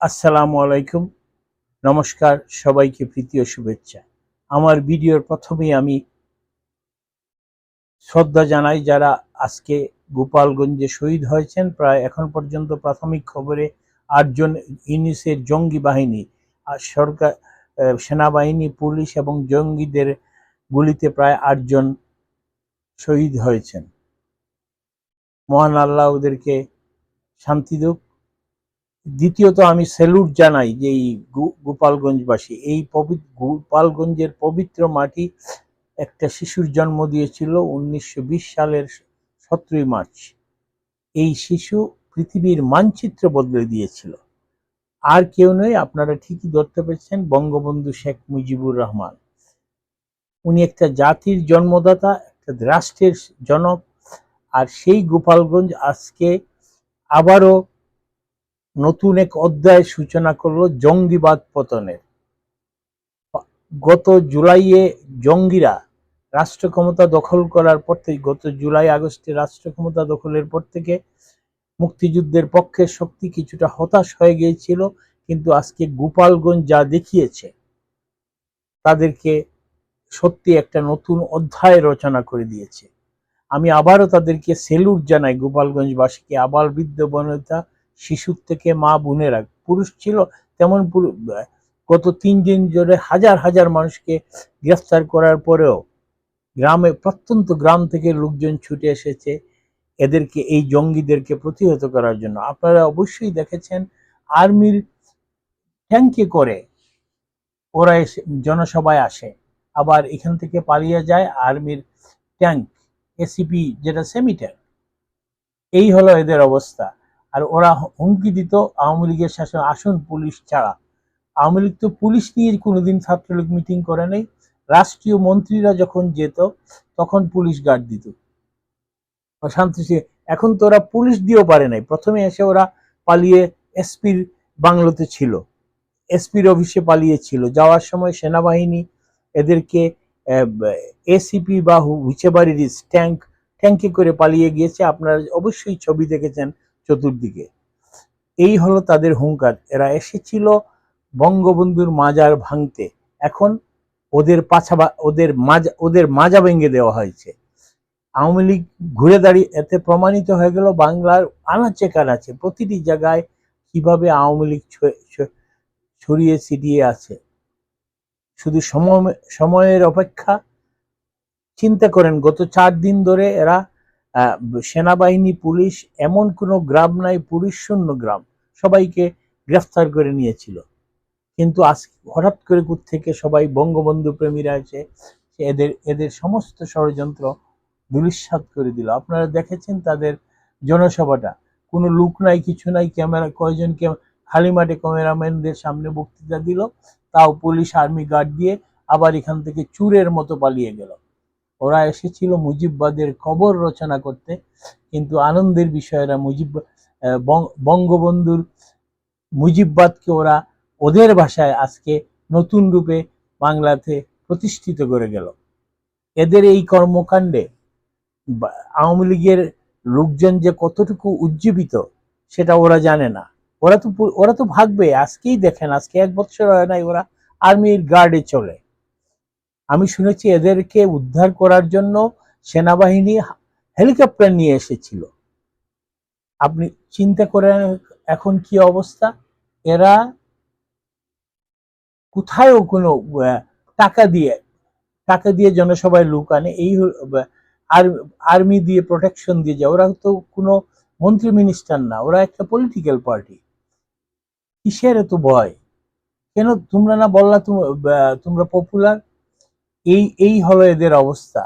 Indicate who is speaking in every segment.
Speaker 1: আসসালামু আলাইকুম। নমস্কার, সবাইকে প্রীতি ও শুভেচ্ছা। আমার ভিডিওর প্রথমেই আমি শ্রদ্ধা জানাই যারা আজকে গোপালগঞ্জে শহীদ হয়েছেন। প্রায় এখন পর্যন্ত প্রাথমিক খবরে আটজন ইউনিসের জঙ্গি বাহিনী, আর সরকার সেনাবাহিনী, পুলিশ এবং জঙ্গিদের গুলিতে প্রায় আটজন শহীদ হয়েছেন। মহান আল্লাহ ওদেরকে শান্তি দুক। দ্বিতীয়ত আমি স্যালুট জানাই যে এই গোপালগঞ্জবাসী। এই পবিত্র গোপালগঞ্জের পবিত্র মাটি একটা শিশুর জন্ম দিয়েছিল উনিশশো বিশ সালের সতেরোই মার্চ। এই শিশু পৃথিবীর মানচিত্র বদলে দিয়েছিল। আর কেউ নয়, আপনারা ঠিকই ধরতে পেরেছেন, বঙ্গবন্ধু শেখ মুজিবুর রহমান। উনি একটা জাতির জন্মদাতা, একটা রাষ্ট্রের জনক, আর সেই গোপালগঞ্জ আজকে আবারও নতুন এক অধ্যায় সূচনা করল জঙ্গিবাদ পতনের। গত জুলাইয়ে জঙ্গিরা রাষ্ট্র ক্ষমতা দখল করার পর থেকে, গত জুলাই আগস্টে রাষ্ট্র ক্ষমতা দখলের পর থেকে মুক্তিযুদ্ধের পক্ষের শক্তি কিছুটা হতাশ হয়ে গিয়েছিল, কিন্তু আজকে গোপালগঞ্জ যা দেখিয়েছে, তাদেরকে সত্যি একটা নতুন অধ্যায় রচনা করে দিয়েছে। আমি আবারও তাদেরকে সেলুট জানাই গোপালগঞ্জবাসীকে। আবার বৃদ্ধ বনিতা শিশুর থেকে মা বোনেরা, পুরুষ ছিল তেমন গত তিন দিন ধরে হাজার হাজার মানুষকে গ্রেফতার করার পরেও গ্রামে, প্রত্যন্ত গ্রাম থেকে লোকজন ছুটে এসেছে এদেরকে, এই জঙ্গিদেরকে প্রতিহত করার জন্য। আপনারা অবশ্যই দেখেছেন আর্মির ট্যাঙ্কে করে ওরা এসে, জনসভায় আসে। আবার এখান থেকে পালিয়ে যায় আর্মির ট্যাঙ্ক, এসিপি, যেটা সেমি ট্যাঙ্ক এই হলো এদের অবস্থা। আর ওরা হুমকি দিত আওয়ামী লীগের শাসন, আসুন পুলিশ ছাড়া। আওয়ামী লীগ তো পুলিশ নিয়ে কোনোদিন ছাত্রলীগ মিটিং করে নাই। রাষ্ট্রীয় মন্ত্রীরা যখন যেত, তখন পুলিশ গার্ড দিত। শান্তি এখন তো ওরা পুলিশ দিয়েও পারে নাই। প্রথমে এসে ওরা পালিয়ে এসপির বাংলোতে ছিল। এসপির অফিসে পালিয়েছিল যাওয়ার সময় সেনাবাহিনী এদেরকে এসিপি বা হুচেবাড়ির ট্যাঙ্ক ট্যাঙ্কে করে পালিয়ে গিয়েছে। আপনারা অবশ্যই ছবি দেখেছেন। চতুর্দিকে। এই হলো তাদের হুঙ্কার। এরা এসেছিল বঙ্গবন্ধুর মাজার ভাঙতে। এখন ওদের পাছা ওদের মাজা ওদের মাজা ভেঙে দেওয়া হয়েছে। আওয়ামী লীগ ঘুরে দাঁড়িয়ে, এতে প্রমাণিত হয়ে গেল বাংলার আনাচে কানাচে প্রতিটি জায়গায় কীভাবে আওয়ামী লীগ ছড়িয়ে ছিটিয়ে আছে। শুধু সময়, সময়ের অপেক্ষা। চিন্তা করেন, গত চার দিন ধরে এরা সেনাবাহিনী, পুলিশ, এমন কোনো গ্রাম নাই পুলিশ শূন্য গ্রাম। সবাইকে গ্রেফতার করে নিয়েছিল। কিন্তু আজ হঠাৎ করে থেকে সবাই বঙ্গবন্ধু প্রেমীরা এসে এদের এদের সমস্ত ষড়যন্ত্র দুলিশ্বাত করে দিল। আপনারা দেখেছেন তাদের জনসভাটা? কোনো লুক নাই, কিছু নাই, ক্যামেরা, কয়জন খালি মাঠে ক্যামেরাম্যানদের সামনে বক্তৃতা দিল, তাও পুলিশ, আর্মি গার্ড দিয়ে আবার এখান থেকে চুরের মতো পালিয়ে গেল। ওরা এসেছিল মুজিববাদের কবর রচনা করতে, কিন্তু আনন্দের বিষয় এরা মুজিব বঙ্গবন্ধুর মুজিববাদকে ওরা ওদের ভাষায় আজকে নতুন রূপে বাংলাতে প্রতিষ্ঠিত করে গেল। এদের এই কর্মকাণ্ডে আওয়ামী লীগের লোকজন যে কতটুকু উজ্জীবিত, সেটা ওরা জানে না। ওরা তো ওরা তো ভাগবে, আজকেই দেখেন, আজকে এক বছর হয় নাই ওরা আর্মির গার্ডে চলে। আমি শুনেছি এদেরকে উদ্ধার করার জন্য সেনাবাহিনী হেলিকপ্টার নিয়ে এসেছিল। আপনি চিন্তা করেন এখন কি অবস্থা? এরা কোথায়ও কোনো টাকা দিয়ে টাকা দিয়ে জনসভায় লুক আনে। এই আর্মি দিয়ে প্রোটেকশন দিয়ে যায়। ওরা তো কোনো মন্ত্রী মিনিস্টার না, ওরা একটা পলিটিক্যাল পার্টি কিসের এত ভয়? কেন তোমরা না বললা তুমি তোমরা পপুলার এই এই হলো এদের অবস্থা।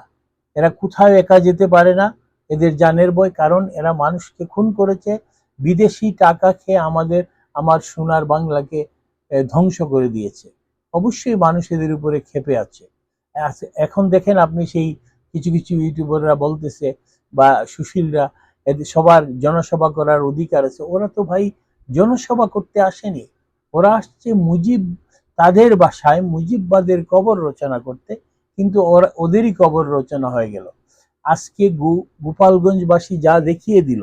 Speaker 1: এরা কোথাও একা যেতে পারে না, এদের জানের ভয় কারণ এরা মানুষকে খুন করেছে, বিদেশি টাকা খেয়ে আমাদের, আমার সোনার বাংলাকে ধ্বংস করে দিয়েছে। অবশ্যই মানুষ এদের উপরে ক্ষেপে আছে। এখন দেখেন আপনি সেই কিছু কিছু ইউটিউবাররা বলতেছে বা সুশীলরা এদের সবার জনসভা করার অধিকার আছে। ওরা তো ভাই জনসভা করতে আসেনি। ওরা আসছে মুজিব, তাদের বাসায় মুজিববাদের কবর রচনা করতে। কিন্তু ওরা, ওদেরই কবর রচনা হয়ে গেল। আজকে গো, গোপালগঞ্জবাসী যা দেখিয়ে দিল,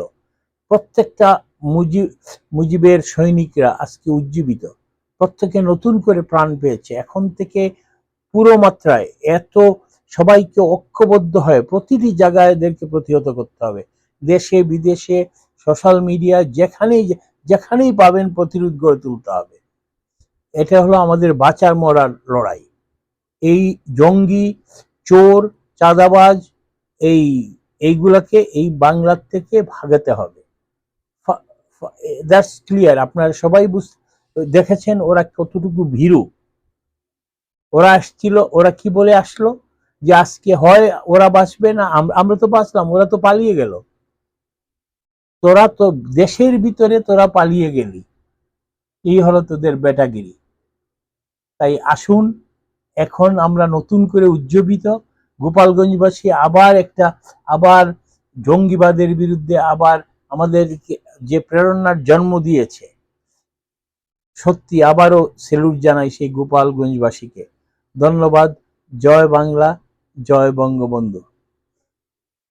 Speaker 1: প্রত্যেকটা মুজিব মুজিবের সৈনিকরা আজকে উজ্জীবিত। প্রত্যেকে নতুন করে প্রাণ পেয়েছে। এখন থেকে পুরো মাত্রায় এত সবাইকে ঐক্যবদ্ধ হয়ে প্রতিটি জায়গায় এদেরকে প্রতিহত করতে হবে। দেশে, বিদেশে, সোশ্যাল মিডিয়া, যেখানেই যেখানেই পাবেন প্রতিরোধ গড়ে তুলতে হবে। এটা হলো আমাদের বাঁচার মরার লড়াই। এই জঙ্গি, চোর, চাঁদাবাজ, এই, এইগুলাকে এই বাংলার থেকে ভাগাতে হবে। দ্যাটস ক্লিয়ার আপনারা সবাই বুঝ, দেখেছেন ওরা কতটুকু ভীরু? ওরা আসছিল, ওরা কি বলে আসলো? যে আজকে হয়, ওরা বাঁচবে না, আম- আমরা তো বাঁচলাম, ওরা তো পালিয়ে গেল। তোরা তো দেশের ভিতরে তোরা পালিয়ে গেলি। এই হলো তোদের বেটাগিরি তাই আসুন এখন আমরা নতুন করে উজ্জীবিত গোপালগঞ্জবাসী, আবার একটা, আবার জঙ্গিবাদের বিরুদ্ধে আবার আমাদের যে প্রেরণার জন্ম দিয়েছে, সত্যি আবারও সেলুট জানাই সেই গোপালগঞ্জবাসীকে। ধন্যবাদ, জয় বাংলা, জয় বঙ্গবন্ধু।